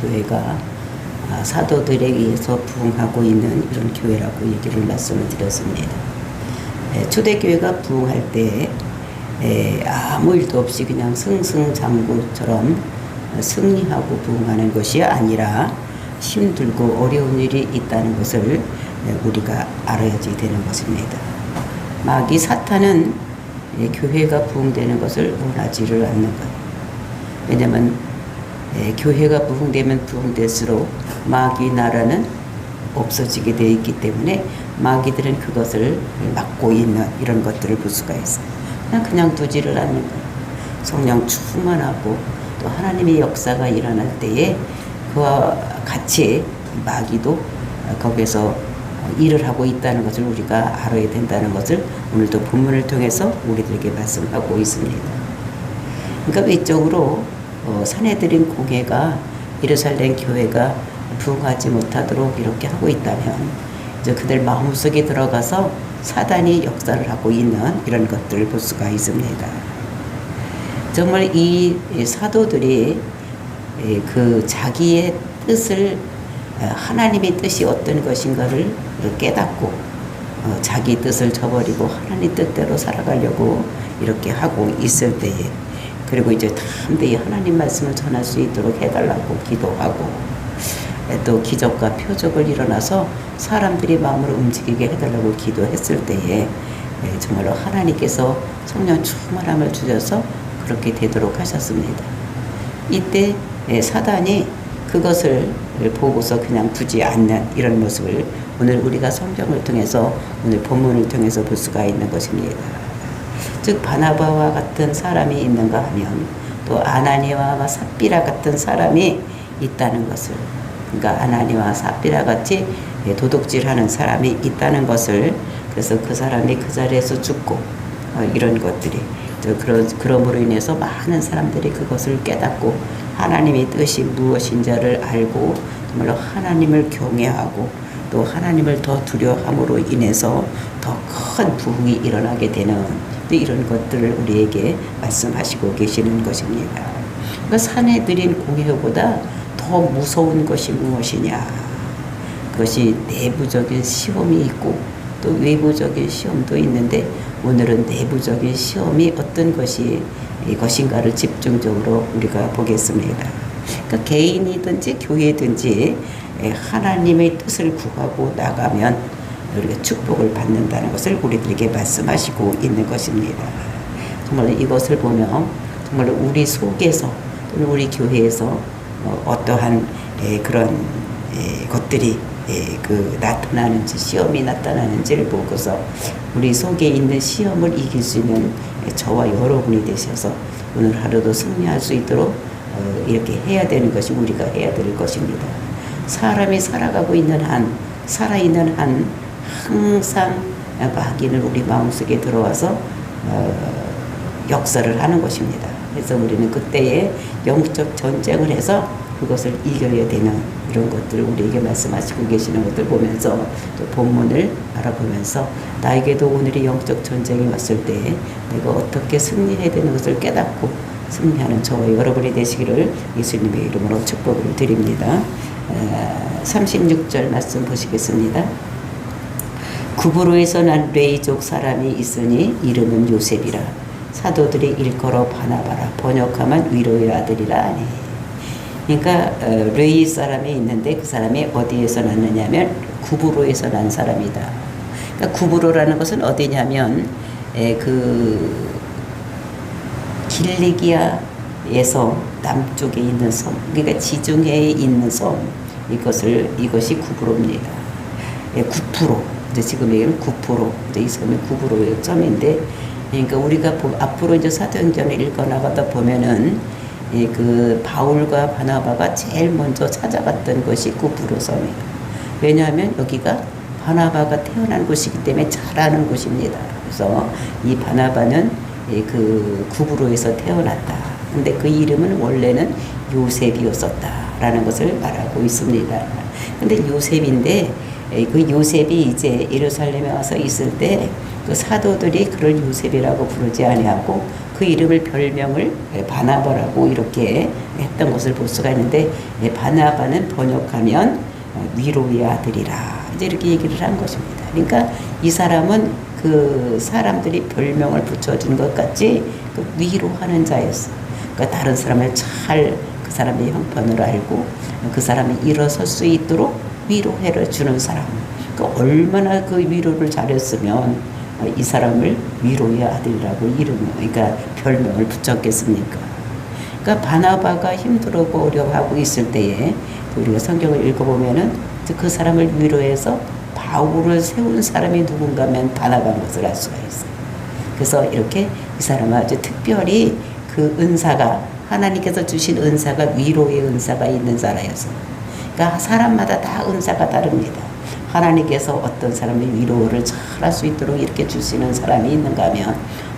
교회가 아, 사도들에 의해서 부흥하고 있는 이런 교회라고 얘기를 말씀을 드렸습니다. 예, 초대교회가 부흥할 때 예, 아무 일도 없이 그냥 승승장구처럼 승리하고 부흥하는 것이 아니라 힘들고 어려운 일이 있다는 것을 예, 우리가 알아야지 되는 것입니다. 마귀 사탄은 예, 교회가 부흥되는 것을 원하지를 않는 것. 왜냐하면 예, 교회가 부흥되면 부흥될수록 마귀 나라는 없어지게 되어 있기 때문에 마귀들은 그것을 막고 있는 이런 것들을 볼 수가 있어요. 그냥 그냥 두지를 않는 거예요. 성령 충만하고 또 하나님의 역사가 일어날 때에 그와 같이 마귀도 거기서 일을 하고 있다는 것을 우리가 알아야 된다는 것을 오늘도 본문을 통해서 우리들에게 말씀하고 있습니다. 그러니까 외적으로 어, 사내들인 공예가 예루살렘 교회가 부흥하지 못하도록 이렇게 하고 있다면 이제 그들 마음속에 들어가서 사단이 역사를 하고 있는 이런 것들을 볼 수가 있습니다. 정말 이 사도들이 그 자기의 뜻을 어, 하나님의 뜻이 어떤 것인가를 깨닫고 어, 자기 뜻을 저버리고 하나님 뜻대로 살아가려고 이렇게 하고 있을 때에 그리고 이제 담대히 하나님 말씀을 전할 수 있도록 해달라고 기도하고 또 기적과 표적을 일어나서 사람들이 마음을 움직이게 해달라고 기도했을 때에 정말로 하나님께서 성령 충만함을 주셔서 그렇게 되도록 하셨습니다. 이때 사단이 그것을 보고서 그냥 두지 않는 이런 모습을 오늘 우리가 성경을 통해서 오늘 본문을 통해서 볼 수가 있는 것입니다. 즉 바나바와 같은 사람이 있는가 하면 또 아나니와 삽비라 같은 사람이 있다는 것을 그러니까 아나니와 삽비라 같이 도둑질하는 사람이 있다는 것을 그래서 그 사람이 그 자리에서 죽고 어, 이런 것들이 그런 그러므로 인해서 많은 사람들이 그것을 깨닫고 하나님의 뜻이 무엇인지를 알고 정말로 하나님을 경외하고 또 하나님을 더 두려함으로 인해서 더 큰 부흥이 일어나게 되는 이런 것들을 우리에게 말씀하시고 계시는 것입니다. 그러니까 산에 들인 공회보다 더 무서운 것이 무엇이냐? 그것이 내부적인 시험이 있고 또 외부적인 시험도 있는데 오늘은 내부적인 시험이 어떤 것이 것인가를 집중적으로 우리가 보겠습니다. 그러니까 개인이든지 교회든지 하나님의 뜻을 구하고 나가면 우리가 축복을 받는다는 것을 우리들에게 말씀하시고 있는 것입니다. 정말 이것을 보면 정말 우리 속에서 또는 우리 교회에서 어떠한 그런 것들이 그 나타나는지 시험이 나타나는지를 보고서 우리 속에 있는 시험을 이길 수 있는 저와 여러분이 되셔서 오늘 하루도 승리할 수 있도록 어, 이렇게 해야 되는 것이 우리가 해야 될 것입니다. 사람이 살아가고 있는 한, 살아있는 한 항상 마귀는 우리 마음속에 들어와서 어, 역사를 하는 것입니다. 그래서 우리는 그때에 영적 전쟁을 해서 그것을 이겨야 되는 이런 것들을 우리에게 말씀하시고 계시는 것들 보면서 또 본문을 알아보면서 나에게도 오늘의 영적 전쟁이 왔을 때 내가 어떻게 승리해야 되는 것을 깨닫고 승리하는 저와 여러분이 되시기를 예수님의 이름으로 축복을 드립니다. 36절 말씀 보시겠습니다. 구브로에서 난 레이족 사람이 있으니 이름은 요셉이라. 사도들이 일컬어 바나바라. 번역하면 위로의 아들이라 하니. 그러니까 어, 레이 사람이 있는데 그 사람이 어디에서 났느냐면 구브로에서 난 사람이다. 그러니까 구브로라는 것은 어디냐면 에, 그 길리기아에서 남쪽에 있는 섬, 그러니까 지중해에 있는 섬. 이것을 이것이 구브로입니다. 예, 9% 이제 지금 얘기는 9% 이제 이 섬이 구브로의 점인데 그러니까 우리가 앞으로 이제 사도행전을 읽어 나가다 보면은 예, 그 바울과 바나바가 제일 먼저 찾아갔던 것이 구브로 섬이에요. 왜냐하면 여기가 바나바가 태어난 곳이기 때문에 잘 아는 곳입니다. 그래서 이 바나바는 예, 그 구브로에서 태어났다. 근데 그 이름은 원래는 요셉이었었다라는 것을 말하고 있습니다. 근데 요셉인데 예, 그 요셉이 이제 예루살렘에 와서 있을 때 그 사도들이 그를 요셉이라고 부르지 아니하고 그 이름을 별명을 바나바라고 이렇게 했던 것을 볼 수가 있는데 예, 바나바는 번역하면 어, 위로의 아들이라 이제 이렇게 얘기를 한 것입니다. 그러니까 이 사람은 그 사람들이 별명을 붙여준 것 같이 그 위로하는 자였어. 그러니까 다른 사람을 잘 그 사람의 형편을 알고 그 사람이 일어설 수 있도록 위로해를 주는 사람. 그 얼마나 그 위로를 잘했으면 어, 이 사람을 위로의 아들이라고 이름을 그러니까 별명을 붙였겠습니까? 그러니까 바나바가 힘들고 어려워하고 있을 때에 우리가 성경을 읽어보면은 그 사람을 위로해서 바울을 세운 사람이 누군가 하면 바나바인 것을 알 수가 있어요. 그래서 이렇게 이 사람은 아주 특별히 그 은사가 하나님께서 주신 은사가 위로의 은사가 있는 사람이었어. 그 러니까 사람마다 다 은사가 다릅니다. 하나님께서 어떤 사람의 위로를 잘 할 수 있도록 이렇게 주시는 사람이 있는가 하면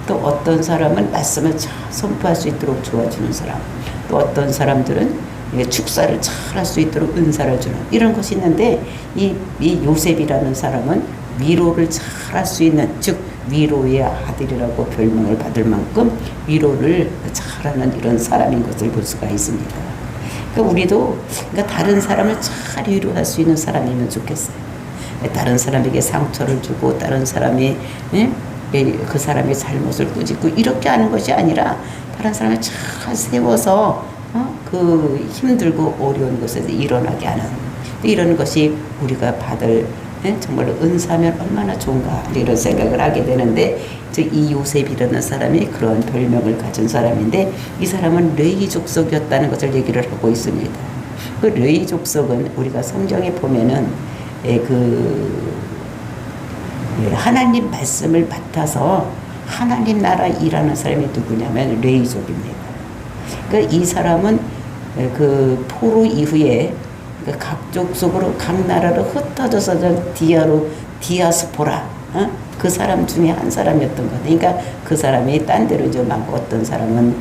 또 어떤 사람은 말씀을 잘 선포할 수 있도록 도와주는 사람 또 어떤 사람들은 축사를 잘 할 수 있도록 은사를 주는 이런 것이 있는데 이, 이 요셉이라는 사람은 위로를 잘 할 수 있는 즉 위로의 아들이라고 별명을 받을 만큼 위로를 잘하는 이런 사람인 것을 볼 수가 있습니다. 그러니까 우리도 그러니까 다른 사람을 잘 위로할 수 있는 사람이면 좋겠어요. 다른 사람에게 상처를 주고 다른 사람이 예? 그 사람의 잘못을 꾸짖고 이렇게 하는 것이 아니라 다른 사람을 잘 세워서 어? 그 힘들고 어려운 곳에서 일어나게 하는 이런 것이 우리가 받을 예? 정말로 은사면 얼마나 좋은가 이런 생각을 하게 되는데 이 요셉이라는 사람이 그런 별명을 가진 사람인데 이 사람은 레이 족속이었다는 것을 얘기를 하고 있습니다. 그 레이 족속은 우리가 성경에 보면은 예, 그 예, 하나님 말씀을 맡아서 하나님 나라 일하는 사람이 누구냐면 레이족입니다. 그러니까 이 사람은 예, 그 포로 이후에 그 각족 속으로 각 나라로 흩어져서 디아로 디아스포라 어? 그 사람 중에 한 사람이었던 거. 그러니까 그 사람이 딴 데로 좀 많고 어떤 사람은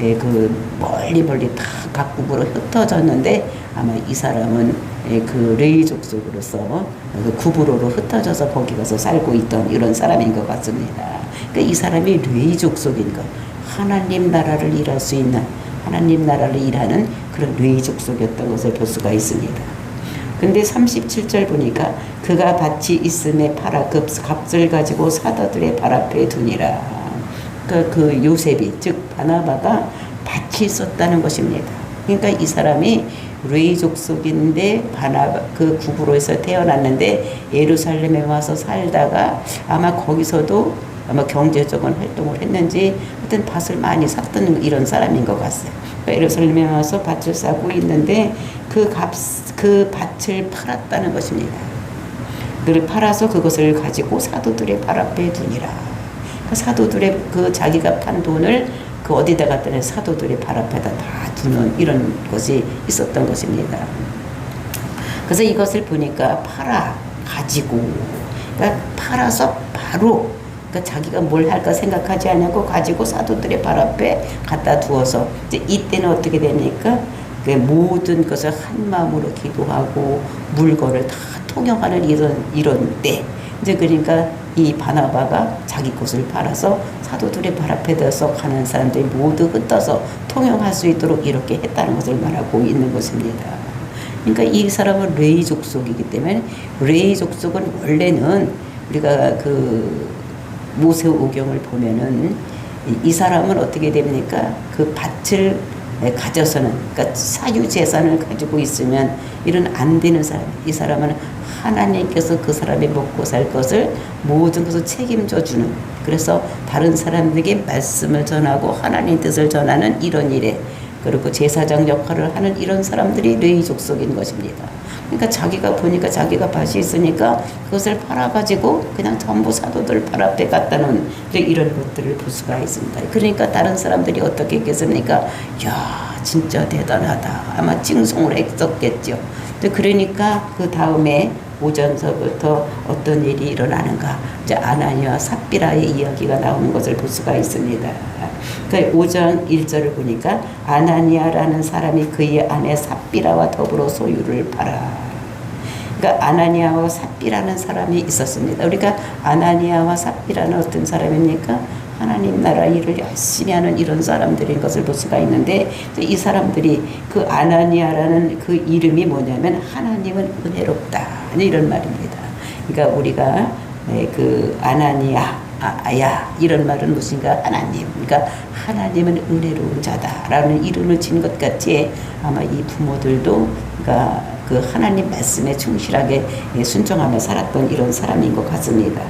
예, 그 멀리 멀리 다 각국으로 흩어졌는데 아마 이 사람은 예, 그 레이족 속으로서 그 구부로로 흩어져서 거기 가서 살고 있던 이런 사람인 것 같습니다. 그러니까 이 사람이 레이족 속인 것, 하나님 나라를 일할 수 있는 하나님 나라를 일하는 그런 레이족 속이었던 것을 볼 수가 있습니다. 근데 37절 보니까 그가 밭이 있음에 팔아 그 값을 가지고 사도들의 발 앞에 두니라. 그, 그 요셉이 즉 바나바가 밭이 있었다는 것입니다. 그러니까 이 사람이 레이 족속인데 바나바 그 구부로에서 태어났는데 예루살렘에 와서 살다가 아마 거기서도 아마 경제적인 활동을 했는지 하여튼 밭을 많이 샀던 이런 사람인 것 같아요. 그러니까 예루살렘에 와서 밭을 사고 있는데 그 값, 그 밭을 팔았다는 것입니다. 그를 팔아서 그것을 가지고 사도들의 발 앞에 두니라. 그 사도들의 그 자기가 판 돈을 그 어디다 갖다 내 사도들의 발 앞에다 다 두는 이런 것이 있었던 것입니다. 그래서 이것을 보니까 팔아 가지고 그러니까 팔아서 바로 그러니까 자기가 뭘 할까 생각하지 않고 가지고 사도들의 발 앞에 갖다 두어서 이제 이때는 어떻게 됩니까? 그 모든 것을 한 마음으로 기도하고 물건을 다 통용하는 이런 이런 때 이제 그러니까 이 바나바가 자기 곳을 팔아서 사도들의 발 앞에 서 가는 사람들이 모두 흩어서 통용할 수 있도록 이렇게 했다는 것을 말하고 있는 것입니다. 그러니까 이 사람은 레이 족속이기 때문에 레이 족속은 원래는 우리가 그 모세오경을 보면은 이 사람은 어떻게 됩니까? 그 밭을 가져서는 그러니까 사유 재산을 가지고 있으면 이런 안 되는 사람 이 사람은 하나님께서 그 사람이 먹고 살 것을 모든 것을 책임져 주는 그래서 다른 사람에게 말씀을 전하고 하나님 뜻을 전하는 이런 일에 그리고 제사장 역할을 하는 이런 사람들이 레이 족속인 것입니다. 그러니까 자기가 보니까 자기가 밭이 있으니까 그것을 팔아가지고 그냥 전부 사도들 발 앞에 놓은 이런 것들을 볼 수가 있습니다. 그러니까 다른 사람들이 어떻게 했겠습니까? 야 진짜 대단하다. 아마 칭송을 했었겠죠. 그러니까 그 다음에 오전서부터 어떤 일이 일어나는가 이제 아나니와 삽비라의 이야기가 나오는 것을 볼 수가 있습니다. 그 5장 1절을 보니까 아나니아라는 사람이 그의 아내 삽비라와 더불어 소유를 팔아. 그러니까 아나니아와 삽비라는 사람이 있었습니다. 우리가 아나니아와 삽비라는 어떤 사람입니까? 하나님 나라 일을 열심히 하는 이런 사람들인 것을 볼 수가 있는데 이 사람들이 그 아나니아라는 그 이름이 뭐냐면 하나님은 은혜롭다 이런 말입니다. 그러니까 우리가 예, 그 아나니아 아야 이런 말은 무엇인가 하나님 그러니까 하나님은 은혜로운 자다라는 이름을 진 것 같이 아마 이 부모들도 그러니까 그 하나님 말씀에 충실하게 예, 순종하며 살았던 이런 사람인 것 같습니다.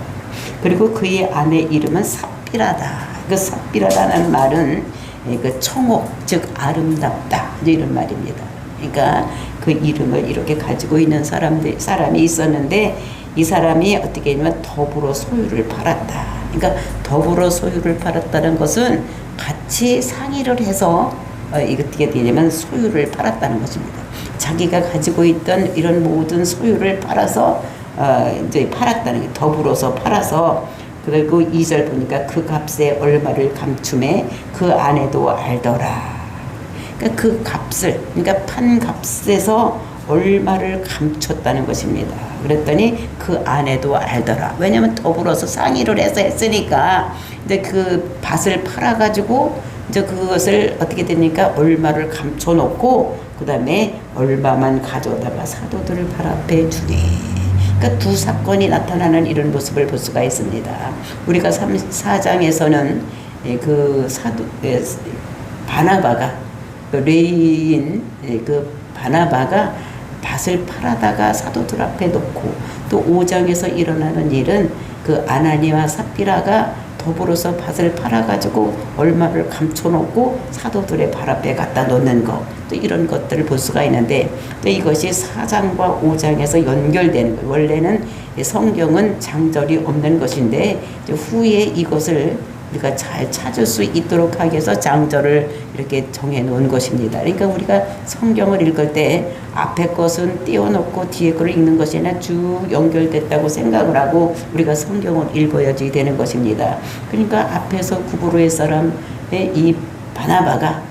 그리고 그의 아내 이름은 삽비라다. 그 삽비라다는 말은 예, 그 청옥 즉 아름답다 이런 말입니다. 그러니까 그 이름을 이렇게 가지고 있는 사람들 사람이 있었는데 이 사람이 어떻게 되냐면 더불어 소유를 팔았다. 그러니까 더불어 소유를 팔았다는 것은 같이 상의를 해서 어, 이게 되냐면 소유를 팔았다는 것입니다. 자기가 가지고 있던 이런 모든 소유를 팔아서 어, 이제 팔았다는 게 더불어서 팔아서 그리고 2절 보니까 그 값에 얼마를 감춤해 그 아내도 알더라. 그러니까 그 값을 그러니까 판 값에서 얼마를 감췄다는 것입니다. 그랬더니 그 아내도 알더라. 왜냐면 더불어서 상의를 해서 했으니까 이제 그 밭을 팔아가지고 이제 그것을 어떻게 되니까 얼마를 감춰놓고 그 다음에 얼마만 가져다가 사도들을 발 앞에 주니. 그러니까 두 사건이 나타나는 이런 모습을 볼 수가 있습니다. 우리가 3, 4장에서는 그 사도, 예, 바나바가, 그 레인, 예, 그 바나바가 밭을 팔아다가 사도들 앞에 놓고 또 5장에서 일어나는 일은 그 아나니와 삽비라가 더불어서 밭을 팔아가지고 얼마를 감춰놓고 사도들의 발 앞에 갖다 놓는 것, 또 이런 것들을 볼 수가 있는데, 또 이것이 4장과 5장에서 연결되는 거예요. 원래는 성경은 장절이 없는 것인데, 후에 이것을 우리가 잘 찾을 수 있도록 하기 위해서 장절을 이렇게 정해 놓은 것입니다. 그러니까 우리가 성경을 읽을 때 앞에 것은 띄워놓고 뒤에 것을 읽는 것이 아니라 쭉 연결됐다고 생각을 하고 우리가 성경을 읽어야지 되는 것입니다. 그러니까 앞에서 구부로의 사람의 이 바나바가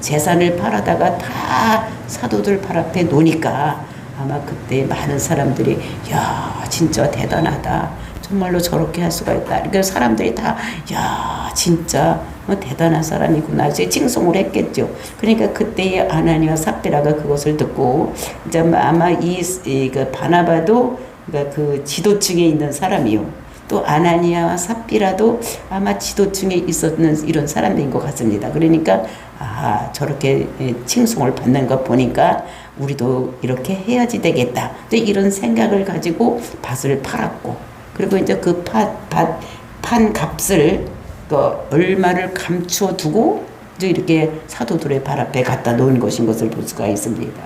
재산을 팔아다가 다 사도들 팔 앞에 놓으니까 아마 그때 많은 사람들이 야 진짜 대단하다. 정말로 저렇게 할 수가 있다. 그러니까 사람들이 다, 야, 진짜 뭐 대단한 사람이구나. 이제 칭송을 했겠죠. 그러니까 그때의 아나니와 삽비라가 그것을 듣고, 이제 아마 이, 이 그 바나바도 그러니까 그 지도층에 있는 사람이요. 또 아나니아와 삽비라도 아마 지도층에 있었는 이런 사람들인 것 같습니다. 그러니까 아 저렇게 칭송을 받는 것 보니까 우리도 이렇게 해야지 되겠다. 이런 생각을 가지고 밭을 팔았고 그리고 이제 그 팥, 팥, 판 값을 그 얼마를 감추어 두고 이제 이렇게 사도들의 발 앞에 갖다 놓은 것인 것을 볼 수가 있습니다.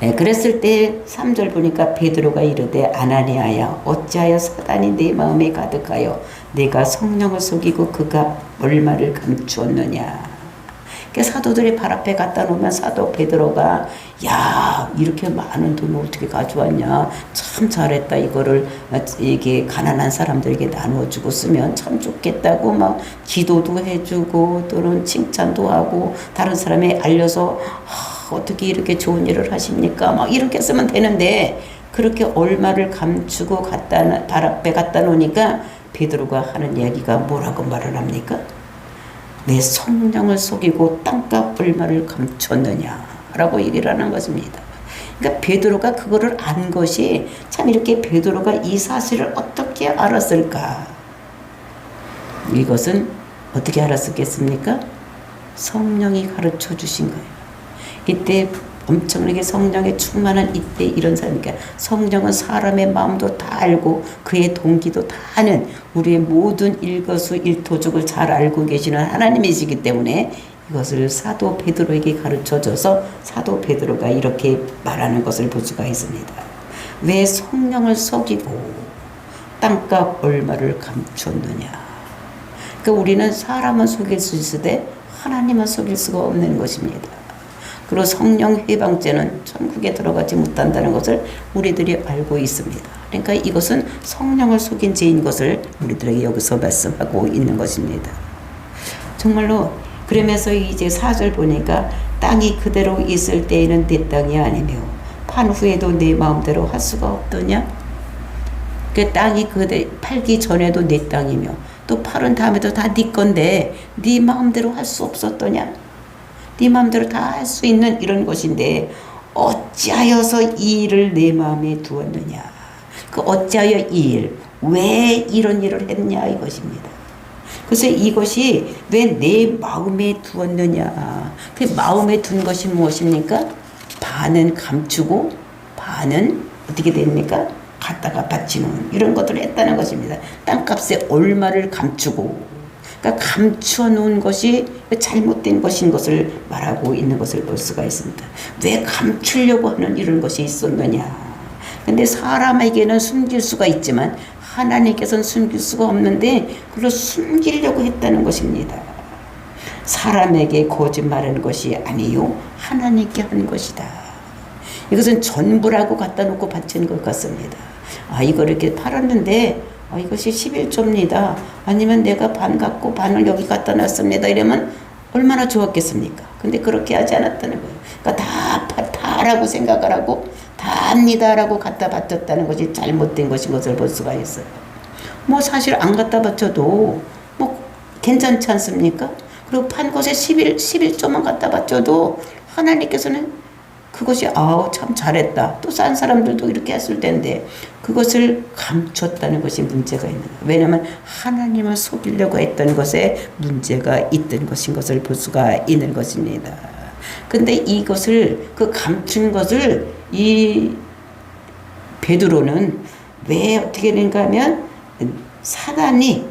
네, 그랬을 때 3절 보니까 베드로가 이르되 아나니아야 어찌하여 사단이 내 마음에 가득하여 내가 성령을 속이고 그가 얼마를 감추었느냐 사도들이 발 앞에 갖다 놓으면 사도 베드로가 야 이렇게 많은 돈을 어떻게 가져왔냐? 참 잘했다 이거를. 이게 가난한 사람들에게 나눠주고 쓰면 참 좋겠다고 막 기도도 해주고 또는 칭찬도 하고 다른 사람에 알려서 아, 어떻게 이렇게 좋은 일을 하십니까? 막 이렇게 쓰면 되는데 그렇게 얼마를 감추고 갖다 발 앞에 갖다 놓으니까 베드로가 하는 이야기가 뭐라고 말을 합니까? 내 성령을 속이고 땅값 얼마를 감췄느냐라고 얘기를 하는 것입니다. 그러니까 베드로가 그거를 안 것이 참 이렇게 베드로가 이 사실을 어떻게 알았을까? 이것은 어떻게 알았겠습니까? 성령이 가르쳐 주신 거예요. 이때 엄청나게 성령에 충만한 이때 이런 사람이니까 성령은 사람의 마음도 다 알고 그의 동기도 다 아는 우리의 모든 일거수 일토족을 잘 알고 계시는 하나님이시기 때문에 이것을 사도 베드로에게 가르쳐 줘서 사도 베드로가 이렇게 말하는 것을 볼 수가 있습니다. 왜 성령을 속이고 땅값 얼마를 감췄느냐. 그러니까 우리는 사람은 속일 수 있으되 하나님은 속일 수가 없는 것입니다. 그리고 성령 해방죄는 천국에 들어가지 못한다는 것을 우리들이 알고 있습니다. 그러니까 이것은 성령을 속인 죄인 것을 우리들에게 여기서 말씀하고 있는 것입니다. 정말로 그러면서 이제 사절 보니까 땅이 그대로 있을 때에는 내 땅이 아니며 판 후에도 내 마음대로 할 수가 없더냐? 그 땅이 그대 팔기 전에도 내 땅이며 또 팔은 다음에도 다 네 건데 네 마음대로 할 수 없었더냐? 네 마음대로 다 할 수 있는 이런 것인데 어찌하여서 이 일을 내 마음에 두었느냐? 그 어찌하여 이 일, 왜 이런 일을 했냐 이것입니다. 그래서 이것이 왜 내 마음에 두었느냐? 그 마음에 둔 것이 무엇입니까? 반은 감추고 반은 어떻게 됩니까? 갖다가 바치는 이런 것들을 했다는 것입니다. 땅값에 얼마를 감추고 그러니까 감추어 놓은 것이 잘못된 것인 것을 말하고 있는 것을 볼 수가 있습니다. 왜 감추려고 하는 이런 것이 있었느냐? 근데 사람에게는 숨길 수가 있지만 하나님께서는 숨길 수가 없는데 그걸 숨기려고 했다는 것입니다. 사람에게 거짓말하는 것이 아니요 하나님께 한 것이다. 이것은 전부라고 갖다 놓고 바치는 것 같습니다. 아 이거 이렇게 팔았는데 아, 이것이 11조입니다. 아니면 내가 반 갖고 반을 여기 갖다 놨습니다. 이러면 얼마나 좋았겠습니까? 근데 그렇게 하지 않았다는 거예요. 그러니까 다, 파- 다라고 생각을 하고 다 합니다라고 갖다 바쳤다는 것이 잘못된 것인 것을 볼 수가 있어요. 뭐 사실 안 갖다 바쳐도 뭐 괜찮지 않습니까? 그리고 판 것에 11, 11조만 갖다 바쳐도 하나님께서는 그것이 아우 참 잘했다. 또 싼 사람들도 이렇게 했을 텐데 그것을 감췄다는 것이 문제가 있는 거예요. 왜냐하면 하나님을 속이려고 했던 것에 문제가 있던 것인 것을 볼 수가 있는 것입니다. 근데 이것을 그 감춘 것을 이 베드로는 왜 어떻게 된가 하면 사단이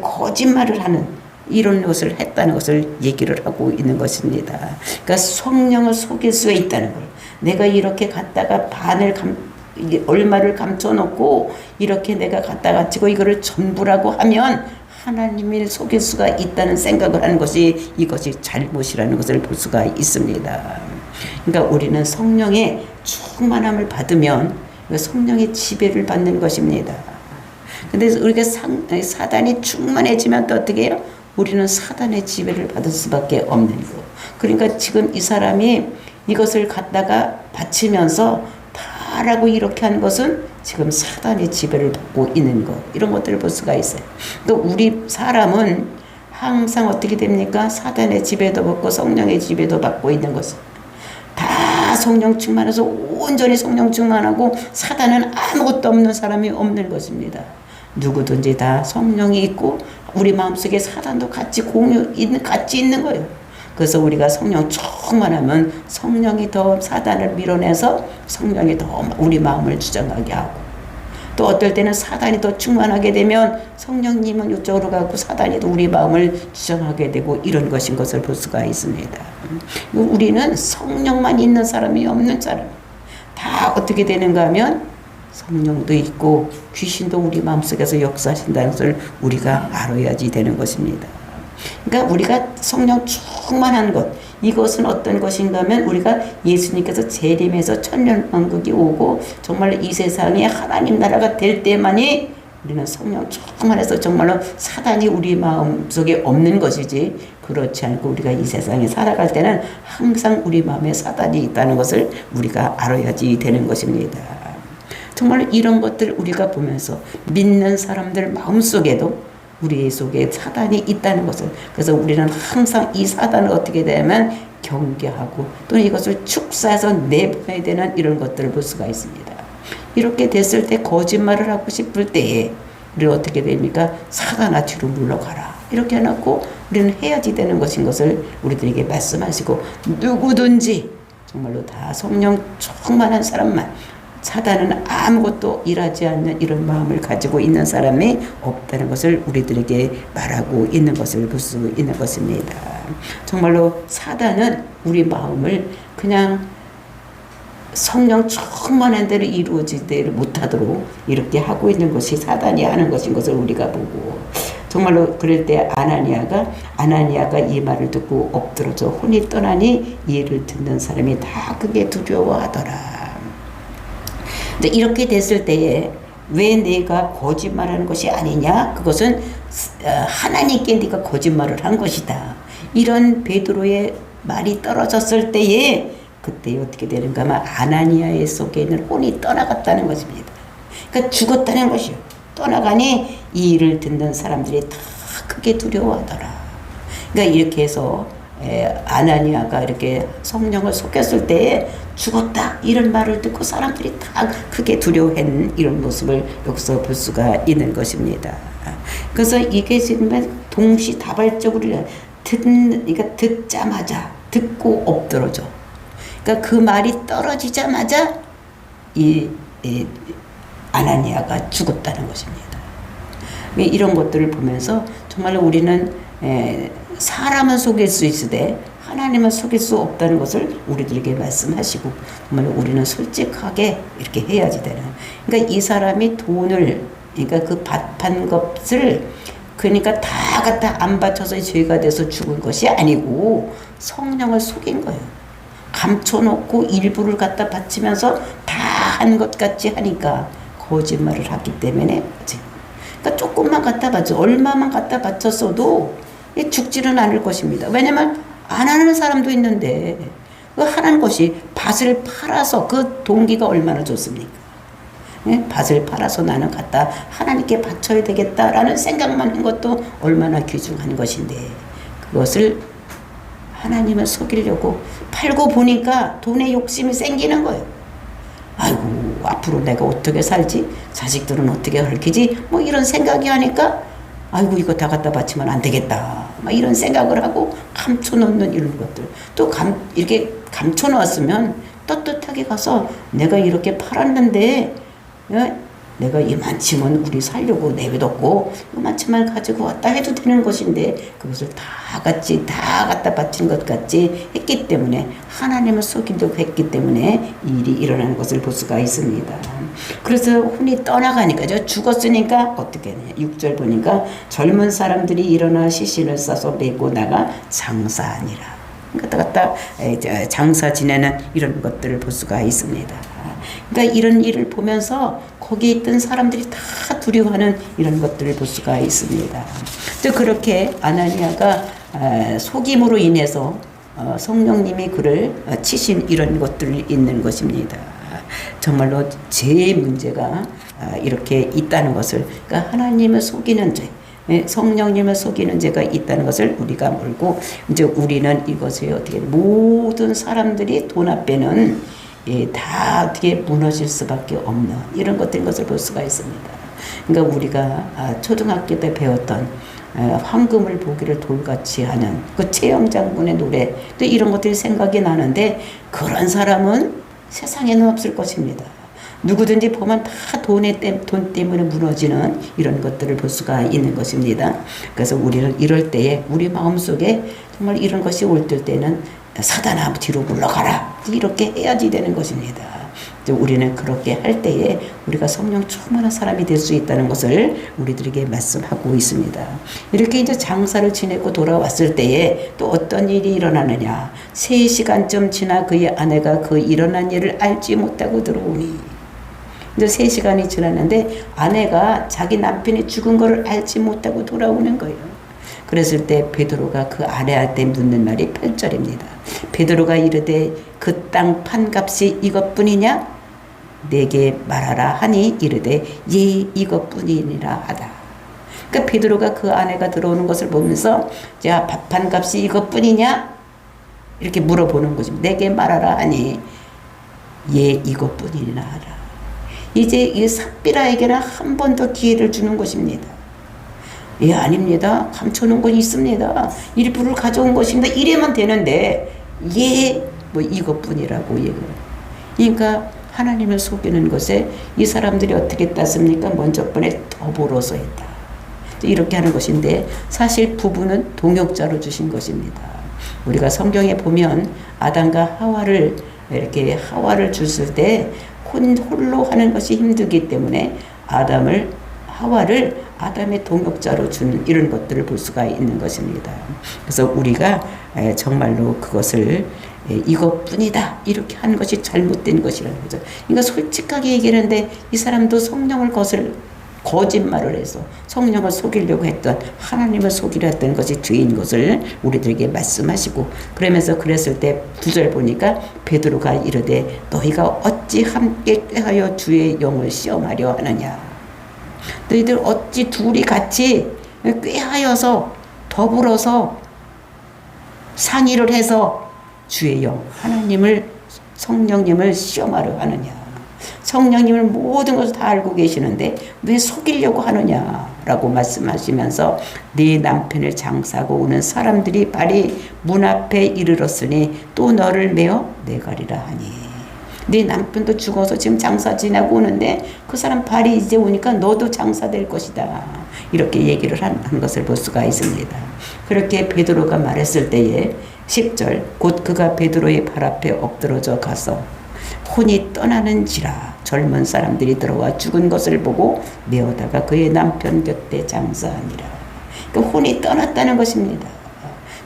거짓말을 하는 이런 것을 했다는 것을 얘기를 하고 있는 것입니다. 그러니까 성령을 속일 수 있다는 걸. 내가 이렇게 갖다가 반을 감, 얼마를 감춰놓고 이렇게 내가 갖다 가지고 이거를 전부라고 하면 하나님을 속일 수가 있다는 생각을 하는 것이 이것이 잘못이라는 것을 볼 수가 있습니다. 그러니까 우리는 성령의 충만함을 받으면 성령의 지배를 받는 것입니다. 근데 우리가 상, 사단이 충만해지면 또 어떻게 해요? 우리는 사단의 지배를 받을 수밖에 없는 거. 그러니까 지금 이 사람이 이것을 갖다가 바치면서 다라고 이렇게 한 것은 지금 사단의 지배를 받고 있는 것. 이런 것들을 볼 수가 있어요. 또 우리 사람은 항상 어떻게 됩니까? 사단의 지배도 받고 성령의 지배도 받고 있는 것은. 다 성령 충만해서 온전히 성령 충만하고 사단은 아무것도 없는 사람이 없는 것입니다. 누구든지 다 성령이 있고 우리 마음속에 사단도 같이 공유 있는 같이 있는 거예요. 그래서 우리가 성령 충만하면 성령이 더 사단을 밀어내서 성령이 더 우리 마음을 주장하게 하고 또 어떨 때는 사단이 더 충만하게 되면 성령님은 이쪽으로 가고 사단이 또 우리 마음을 주장하게 되고 이런 것인 것을 볼 수가 있습니다. 우리는 성령만 있는 사람이 없는 사람. 다 어떻게 되는가 하면 성령도 있고 귀신도 우리 마음속에서 역사하신다는 것을 우리가 알아야지 되는 것입니다. 그러니까 우리가 성령 충만한 것 이것은 어떤 것인가 하면 우리가 예수님께서 재림해서 천년왕국이 오고 정말 이 세상에 하나님 나라가 될 때만이 우리는 성령 충만해서 정말로 사단이 우리 마음속에 없는 것이지 그렇지 않고 우리가 이 세상에 살아갈 때는 항상 우리 마음에 사단이 있다는 것을 우리가 알아야지 되는 것입니다. 정말 이런 것들 우리가 보면서 믿는 사람들 마음속에도 우리 속에 사단이 있다는 것을 그래서 우리는 항상 이 사단을 어떻게 되면 경계하고 또는 이것을 축사해서 내보내야 되는 이런 것들을 볼 수가 있습니다. 이렇게 됐을 때 거짓말을 하고 싶을 때에 우리는 어떻게 됩니까? 사단아 뒤로 물러가라. 이렇게 해놓고 우리는 해야지 되는 것인 것을 우리들에게 말씀하시고 누구든지 정말로 다 성령 충만한 사람만 사단은 아무것도 일하지 않는 이런 마음을 가지고 있는 사람이 없다는 것을 우리들에게 말하고 있는 것을 볼 수 있는 것입니다. 정말로 사단은 우리 마음을 그냥 성령 충만한 대로 이루어지지를 못하도록 이렇게 하고 있는 것이 사단이 하는 것인 것을 우리가 보고 정말로 그럴 때 아나니아가 아나니아가 이 말을 듣고 엎드러져 혼이 떠나니 이를 듣는 사람이 다 그게 두려워하더라. 근데 이렇게 됐을 때에 왜 내가 거짓말하는 것이 아니냐? 그것은 어, 하나님께 네가 거짓말을 한 것이다. 이런 베드로의 말이 떨어졌을 때에 그때 어떻게 되는가 하면 아나니아의 속에 있는 혼이 떠나갔다는 것입니다. 그러니까 죽었다는 것이요. 떠나가니 이 일을 듣는 사람들이 다 크게 두려워하더라. 그러니까 이렇게 해서 에, 아나니아가 이렇게 성령을 속였을 때에 죽었다 이런 말을 듣고 사람들이 다 크게 두려워한 이런 모습을 여기서 볼 수가 있는 것입니다. 그래서 이게 지금 동시다발적으로 듣, 그러니까 듣자마자 듣고 엎드러져. 그러니까 그 말이 떨어지자마자 이, 이 아나니아가 죽었다는 것입니다. 이런 것들을 보면서 정말 우리는 에, 사람은 속일 수 있으되 하나님은 속일 수 없다는 것을 우리들에게 말씀하시고 정말 우리는 솔직하게 이렇게 해야지 되는. 그러니까 이 사람이 돈을 그러니까 그 밭판 것을 그러니까 다 갖다 안 바쳐서 죄가 돼서 죽은 것이 아니고 성령을 속인 거예요. 감춰놓고 일부를 갖다 바치면서 다 한 것 같이 하니까 거짓말을 하기 때문에 그러니까 조금만 갖다 바쳐 얼마만 갖다 바쳤어도 죽지는 않을 것입니다. 왜냐면 안 하는 사람도 있는데 그 하는 것이 밭을 팔아서 그 동기가 얼마나 좋습니까? 예? 밭을 팔아서 나는 갖다 하나님께 바쳐야 되겠다라는 생각만 한 것도 얼마나 귀중한 것인데 그것을 하나님을 속이려고 팔고 보니까 돈에 욕심이 생기는 거예요. 아이고 앞으로 내가 어떻게 살지 자식들은 어떻게 헐키지 뭐 이런 생각이 하니까 아이고 이거 다 갖다 바치면 안 되겠다 막 이런 생각을 하고 감춰놓는 이런 것들 또 감 이렇게 감춰놓았으면 떳떳하게 가서 내가 이렇게 팔았는데 예? 내가 이만치면 우리 살려고 내비뒀고 이만치만 가지고 왔다 해도 되는 것인데 그것을 다 같이 다 갖다 바친 것 같이 했기 때문에 하나님을 속이려고 했기 때문에 일이 일어나는 것을 볼 수가 있습니다. 그래서 혼이 떠나가니까 저 죽었으니까 어떻게 했냐 6절 보니까 젊은 사람들이 일어나 시신을 싸서 메고 나가 장사하니라. 그러니까 갖다 장사 지내는 이런 것들을 볼 수가 있습니다. 그러니까 이런 일을 보면서 거기에 있던 사람들이 다 두려워하는 이런 것들을 볼 수가 있습니다. 또 그렇게 아나니아가 속임으로 인해서 어, 성령님이 그를 치신 이런 것들이 있는 것입니다. 정말로 죄의 문제가 아, 이렇게 있다는 것을 그러니까 하나님을 속이는 죄, 예, 성령님을 속이는 죄가 있다는 것을 우리가 몰고 이제 우리는 이것을 어떻게 모든 사람들이 돈 앞에는 예, 다 어떻게 무너질 수밖에 없는 이런 것들인 것을 볼 수가 있습니다. 그러니까 우리가 아, 초등학교 때 배웠던 아, 황금을 보기를 돌같이 하는 그 최영 장군의 노래 또 이런 것들이 생각이 나는데 그런 사람은 세상에는 없을 것입니다. 누구든지 보면 다 돈에 돈 때문에 무너지는 이런 것들을 볼 수가 있는 것입니다. 그래서 우리는 이럴 때에 우리 마음속에 정말 이런 것이 올 때는 사단아 뒤로 물러가라 이렇게 해야지 되는 것입니다. 우리는 그렇게 할 때에 우리가 성령 충만한 사람이 될 수 있다는 것을 우리들에게 말씀하고 있습니다. 이렇게 이제 장사를 지내고 돌아왔을 때에 또 어떤 일이 일어나느냐. 3시간쯤 지나 그의 아내가 그 일어난 일을 알지 못하고 들어오니. 이제 3시간이 지났는데 아내가 자기 남편이 죽은 것을 알지 못하고 돌아오는 거예요. 그랬을 때 베드로가 그 아내한테 묻는 말이 8절입니다. 베드로가 이르되 그 땅 판값이 이것뿐이냐? 내게 말하라 하니 이르되 예 이것뿐이니라 하다. 그러니까 베드로가 그 아내가 들어오는 것을 보면서 자 판값이 이것뿐이냐? 이렇게 물어보는 거죠. 내게 말하라 하니 예 이것뿐이니라 하라. 이제 이 삽비라에게는 한 번 더 기회를 주는 것입니다. 예, 아닙니다. 감춰놓은 건 있습니다. 일부를 가져온 것입니다. 이래만 되는데, 예, 뭐 이것뿐이라고 얘기해요. 그러니까 하나님을 속이는 것에 이 사람들이 어떻게 따습니까? 먼저 번에 더불어서 했다. 이렇게 하는 것인데, 사실 부부는 동역자로 주신 것입니다. 우리가 성경에 보면 아담과 하와를 이렇게 하와를 줬을 때 홀로 하는 것이 힘들기 때문에 아담을 하와를 아담의 동역자로 준 이런 것들을 볼 수가 있는 것입니다. 그래서 우리가 정말로 그것을 이것뿐이다 이렇게 한 것이 잘못된 것이라는 거죠. 그러니까 솔직하게 얘기하는데 이 사람도 성령을 것을 거짓말을 해서 성령을 속이려고 했던 하나님을 속이려 했던 것이 죄인 것을 우리들에게 말씀하시고 그러면서 그랬을 때 구절 보니까 베드로가 이르되 너희가 어찌 함께 하여 주의 영을 시험하려 하느냐 너희들 어찌 둘이 같이 꾀하여서 더불어서 상의를 해서 주의 영 하나님을 성령님을 시험하려 하느냐. 성령님을 모든 것을 다 알고 계시는데 왜 속이려고 하느냐라고 말씀하시면서 네 남편을 장사하고 오는 사람들이 발이 문 앞에 이르렀으니 또 너를 메어 내가리라 하니 네 남편도 죽어서 지금 장사 지나고 오는데 그 사람 발이 이제 오니까 너도 장사될 것이다. 이렇게 얘기를 한, 한 것을 볼 수가 있습니다. 그렇게 베드로가 말했을 때에 10절 곧 그가 베드로의 발 앞에 엎드러져 가서 혼이 떠나는지라 젊은 사람들이 들어와 죽은 것을 보고 메어다가 그의 남편 곁에 장사하니라. 그 혼이 떠났다는 것입니다.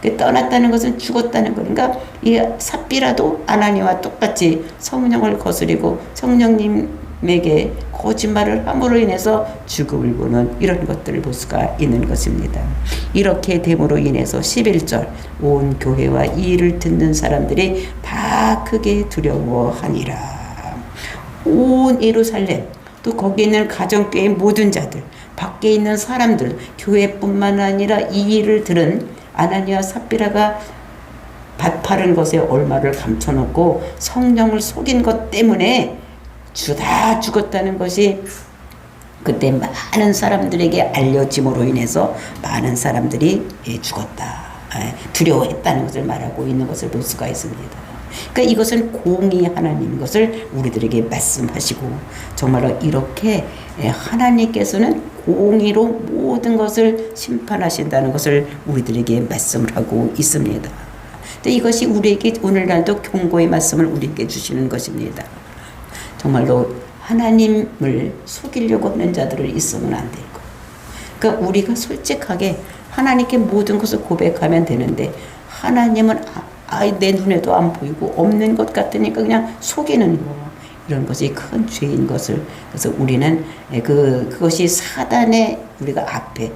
그 떠났다는 것은 죽었다는 거. 그러니까 이 삽비라도 아나니와 똑같이 성령을 거스리고 성령님에게 거짓말을 함으로 인해서 죽음을 보는 이런 것들을 볼 수가 있는 것입니다. 이렇게 됨으로 인해서 11절 온 교회와 이 일을 듣는 사람들이 다 크게 두려워하니라. 온 예루살렘 또 거기 있는 가정교회 모든 자들 밖에 있는 사람들 교회뿐만 아니라 이 일을 들은 아나니아 삽비라가 밭 파는 것에 얼마를 감춰놓고 성령을 속인 것 때문에 주다 죽었다는 것이 그때 많은 사람들에게 알려짐으로 인해서 많은 사람들이 예, 죽었다. 예, 두려워했다는 것을 말하고 있는 것을 볼 수가 있습니다. 그러니까 이것은 공의 하나님 것을 우리들에게 말씀하시고 정말로 이렇게 예, 하나님께서는 공의로 모든 것을 심판하신다는 것을 우리들에게 말씀을 하고 있습니다. 이것이 우리에게 오늘날도 경고의 말씀을 우리에게 주시는 것입니다. 정말로 하나님을 속이려고 하는 자들을 있으면 안 되고. 그러니까 우리가 솔직하게 하나님께 모든 것을 고백하면 되는데 하나님은 내 눈에도 안 보이고 없는 것 같으니까 그냥 속이는 거. 이런 것이 큰 죄인 것을 그래서 우리는 그 그것이 사단의 우리가 앞에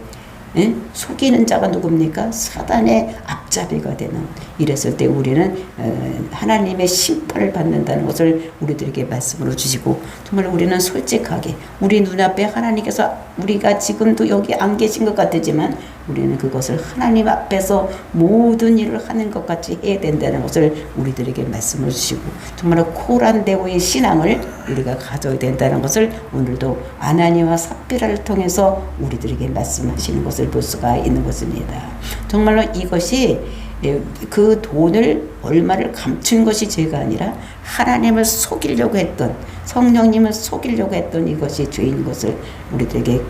예? 속이는 자가 누굽니까? 사단의 앞잡이가 되는 이랬을 때 우리는 어, 하나님의 심판을 받는다는 것을 우리들에게 말씀으로 주시고 정말 우리는 솔직하게 우리 눈앞에 하나님께서 우리가 지금도 여기 안 계신 것 같지만 우리는 그것을 하나님 앞에서 모든 일을 하는 것 같이 해야 된다는 것을 우리들에게 말씀을 주시고 정말 코란데오의 신앙을 우리가 가져야 된다는 것을 오늘도 아나니와 삽비라를 통해서 우리들에게 말씀하시는 것을 볼 수가 있는 것입니다. 정말로 이것이 예, 그 돈을 얼마를 감춘 것이 죄가 아니라 하나님을 속이려고 했던 성령님을 속이려고 했던 이것이 죄인 것을 우리들에게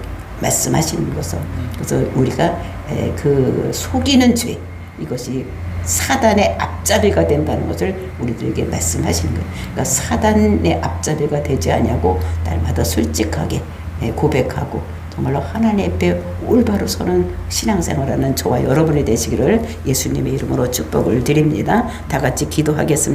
말씀하시는 것을 그래서 우리가 에, 그 속이는 죄 이것이 사단의 앞잡이가 된다는 것을 우리들에게 말씀하시는 거예요. 그러니까 사단의 앞잡이가 되지 않냐고 날마다 솔직하게 에, 고백하고 정말로 하나님 앞에 올바로 서는 신앙생활하는 저와 여러분이 되시기를 예수님의 이름으로 축복을 드립니다. 다 같이 기도하겠습니다.